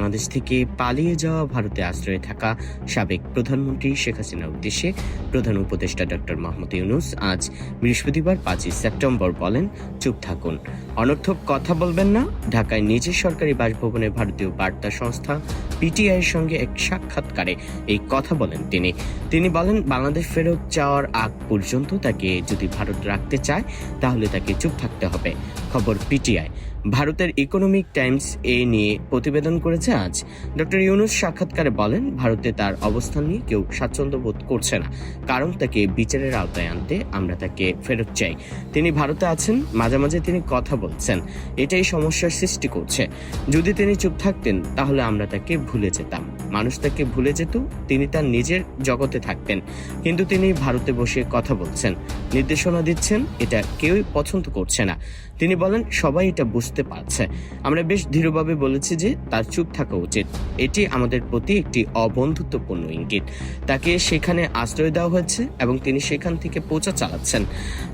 বাংলাদেশ থেকে পালিয়ে যাওয়া ভারতে আশ্রয়ে থাকা সাবেক প্রধানমন্ত্রী শেখ হাসিনার উদ্দেশ্যে প্রধান উপদেষ্টা ডক্টর মোহাম্মদ ইউনুস আজ বৃহস্পতিবার পাঁচই সেপ্টেম্বর বলেন, চুপ থাকুন। অনর্থক কথা বলবেন না। ঢাকায় নিজের সরকারি বাসভবনে ভারতীয় বার্তা সংস্থা পিটিআই এর সঙ্গে এক সাক্ষাৎকারে এই কথা বলেন তিনি। তিনি বলেন, বাংলাদেশ ফেরত যাওয়ার আগ পর্যন্ত তাকে যদি ভারত রাখতে চায়, তাহলে তাকে চুপ থাকতে হবে। খবর পিটিআই। ভারতের ইকোনমিক টাইমস এ নিয়ে প্রতিবেদন করেছে আজ। ডক্টর ইউনুস সাক্ষাৎকারে বলেন, ভারতে তার অবস্থান নিয়ে কেউ স্বাচ্ছন্দ্য বোধ করছে না। কারণ তাকে বিচারের আওতায় আনতে আমরা তাকে ফেরত চাই। তিনি ভারতে আছেন, মাঝে মাঝে তিনি কথা বলছেন। এটাই সমস্যার সৃষ্টি করছে। যদি তিনি চুপ থাকতেন, তাহলে আমরা তাকে ভুলে যেতাম। মানুষ তাকে ভুলে যেত, তিনি তার নিজের জগতে থাকতেন। কিন্তু তিনি ভারতে বসে কথা বলছেন। নির্দেশনা দিচ্ছেন, এটা কেউই পছন্দ করছে না। তিনি বলেন, সবাই এটা বুঝতে পারছে। আমরা বেশ দৃঢ়ভাবে বলেছি যে, তার চুপ থাকা উচিত। এটি আমাদের প্রতি একটি অবন্ধুত্বপূর্ণ ইঙ্গিত। তাকে সেখানে আশ্রয় দেওয়া হয়েছে এবং তিনি সেখান থেকে পৌঁছা চালাচ্ছেন।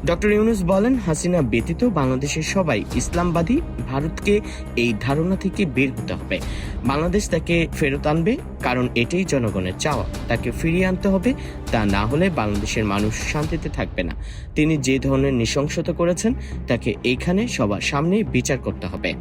ডক্টর ইউনুস বলেন, হাসিনা ব্যতীত বাংলাদেশের সবাই ইসলামবাদী। ভারতকে এই ধারণা থেকে বের হতে হবে। বাংলাদেশ তাকে ফেরত আনবে কারণ এটাই জনগণের চাওয়া। তাকে ফিরিয়ে আনতে হবে, তা না হলে বাংলাদেশের মানুষ শান্তিতে থাকবে না। তিনি যে ধরনের নৃশংসতা করেছেন, তাকে এইখানে সবার সামনে বিচার করতে হবে।